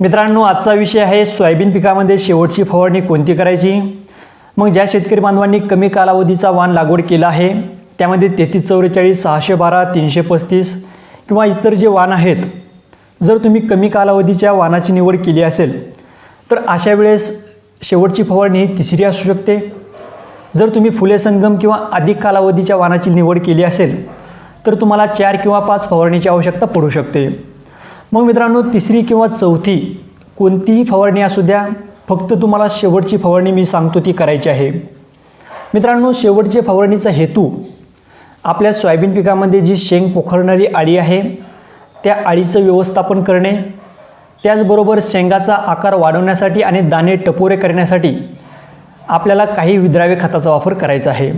मित्रांनो आजचा विषय आहे सोयाबीन पिकामध्ये शेवटची फवारणी कोणती करायची? मग ज्या शेतकरी बांधवांनी कमी कालावधीचा वाण लागवड केला आहे त्यामध्ये तेहतीस चौवेचाळीस सहाशे बारा तीनशे पस्तीस किंवा इतर जे वाण आहेत जर तुम्ही कमी कालावधीच्या वाणाची निवड केली असेल तर अशा वेळेस शेवटची फवारणी ही तिसरी असू शकते. जर तुम्ही फुले संगम किंवा अधिक कालावधीच्या वाणाची निवड केली असेल तर तुम्हाला चार किंवा पाच फवारणीची आवश्यकता पडू शकते. मग मित्रांनो तिसरी किंवा चौथी कोणतीही फवारणी असू द्या फक्त तुम्हाला शेवटची फवारणी मी सांगतो ती करायची आहे. मित्रांनो शेवटच्या फवारणीचा हेतू आपल्या सोयाबीन पिकामध्ये जी शेंग पोखरणारी आळी आहे त्या आळीचं व्यवस्थापन करणे त्याचबरोबर शेंगाचा आकार वाढवण्यासाठी आणि दाणे टपोरे करण्यासाठी आपल्याला काही विद्राव्य खताचा वापर करायचा आहे.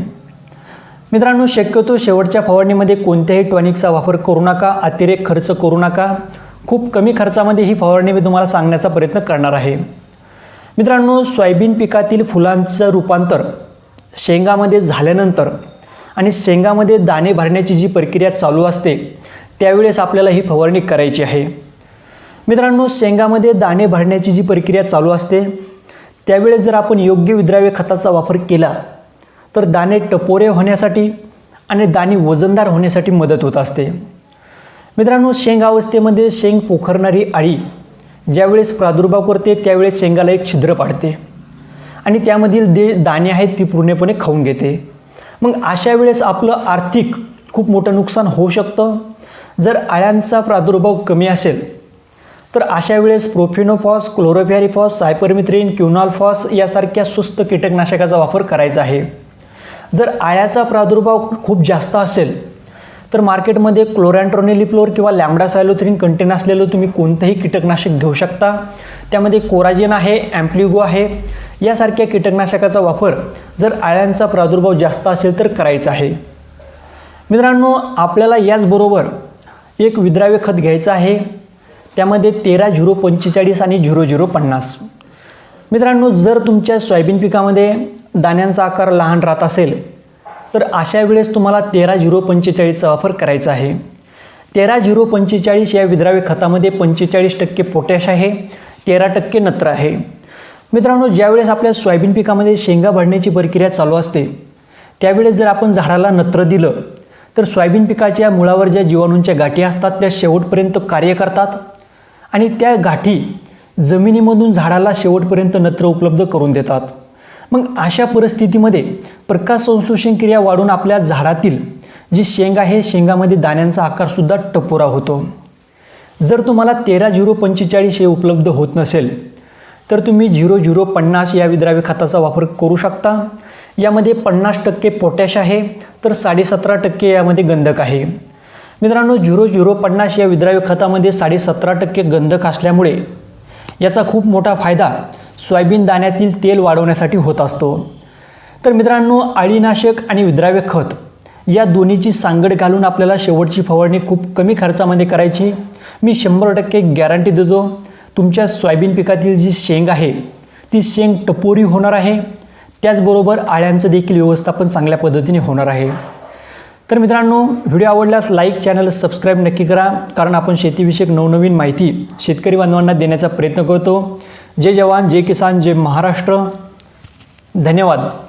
मित्रांनो शक्यतो शेवटच्या फवारणीमध्ये कोणत्याही टॉनिकचा वापर करू नका अतिरेक खर्च करू नका. खूप कमी खर्चामध्ये ही फवारणी मी तुम्हाला सांगण्याचा प्रयत्न करणार आहे. मित्रांनो सोयाबीन पिकातील फुलांचं रूपांतर शेंगामध्ये झाल्यानंतर आणि शेंगामध्ये दाणे भरण्याची जी प्रक्रिया चालू असते त्यावेळेस आपल्याला ही फवारणी करायची आहे. मित्रांनो शेंगामध्ये दाणे भरण्याची जी प्रक्रिया चालू असते त्यावेळेस जर आपण योग्य विद्राव्य खताचा वापर केला तर दाणे टपोरे होण्यासाठी आणि दाणे वजनदार होण्यासाठी मदत होत असते. मित्रांनो शेंग अवस्थेमध्ये शेंग पोखरणारी आळी ज्यावेळेस प्रादुर्भाव करते त्यावेळेस शेंगाला एक छिद्र पाडते. आणि त्यामधील जे दाणे आहेत ती पूर्णपणे खाऊन घेते. मग अशा वेळेस आपलं आर्थिक खूप मोठं नुकसान होऊ शकतं. जर आळ्यांचा प्रादुर्भाव कमी असेल तर अशा वेळेस प्रोफिनोफॉस क्लोरोफॅरिफॉस सायपरमिथ्रिन क्युनॉलफॉस यासारख्या सुस्त कीटकनाशकाचा वापर करायचा आहे. जर आळ्याचा प्रादुर्भाव खूप जास्त असेल तर मार्केटमध्ये क्लोरॅन्ट्रोनेलिफ्लोर किंवा लॅमडा सायलोथ्रीन कंटेन असलेलं तुम्ही कोणतंही कीटकनाशक घेऊ शकता. त्यामध्ये कोराजेन आहे ॲम्प्लिगो आहे. यासारख्या कीटकनाशकाचा वापर जर आळ्यांचा प्रादुर्भाव जास्त असेल तर करायचा आहे. मित्रांनो आपल्याला याचबरोबर एक विद्राव्य खत घ्यायचं आहे. त्यामध्ये तेरा झिरो पंचेचाळीस आणि झिरो झिरो पन्नास. मित्रांनो जर तुमच्या सोयाबीन पिकामध्ये दाण्यांचा आकार लहान राहत असेल तर अशा वेळेस तुम्हाला तेरा झिरो पंचेचाळीसचा वापर करायचा आहे. तेरा झिरो पंचेचाळीस या विद्राव्य खतामध्ये पंचेचाळीस टक्के पोटॅश आहे तेरा टक्के नत्र आहे. मित्रांनो ज्यावेळेस आपल्या सोयाबीन पिकामध्ये शेंगा भरण्याची प्रक्रिया चालू असते त्यावेळेस जर आपण झाडाला नत्र दिलं तर सोयाबीन पिकाच्या मुळावर ज्या जीवाणूंच्या गाठी असतात त्या शेवटपर्यंत कार्य करतात आणि त्या गाठी जमिनीमधून झाडाला शेवटपर्यंत नत्र उपलब्ध करून देतात. मग अशा परिस्थितीमध्ये प्रकाश संश्लेषण क्रिया वाढून आपल्या झाडातील जी शेंगा आहे शेंगामध्ये दाण्यांचा आकारसुद्धा टपोरा होतो. जर तुम्हाला तेरा झिरो पंचेचाळीस हे उपलब्ध होत नसेल तर तुम्ही झिरो झिरो पन्नास या विद्राव्य खताचा वापर करू शकता. यामध्ये पन्नास टक्के पोटॅश आहे तर साडेसतरा टक्के यामध्ये गंधक आहे. मित्रांनो झिरो झिरो पन्नास या विद्राव्य खतामध्ये साडेसतरा टक्के गंधक असल्यामुळे याचा खूप मोठा फायदा सोयाबीन दाण्यातील तेल वाढवण्यासाठी होत असतो. तर मित्रांनो अळीनाशक आणि विद्राव्य खत या दोन्हीची सांगड घालून आपल्याला शेवटची फवारणी खूप कमी खर्चामध्ये करायची. मी शंभर टक्के गॅरंटी देतो तुमच्या सोयाबीन पिकातील जी शेंग आहे ती शेंग टपोरी होणार आहे. त्याचबरोबर आळ्यांचं देखील व्यवस्थापन चांगल्या पद्धतीने होणार आहे. तर मित्रांनो व्हिडिओ आवडल्यास लाईक चॅनल सबस्क्राईब नक्की करा कारण आपण शेतीविषयक नवनवीन माहिती शेतकरी बांधवांना देण्याचा प्रयत्न करतो. जय जवान जय किसान जय महाराष्ट्र. धन्यवाद.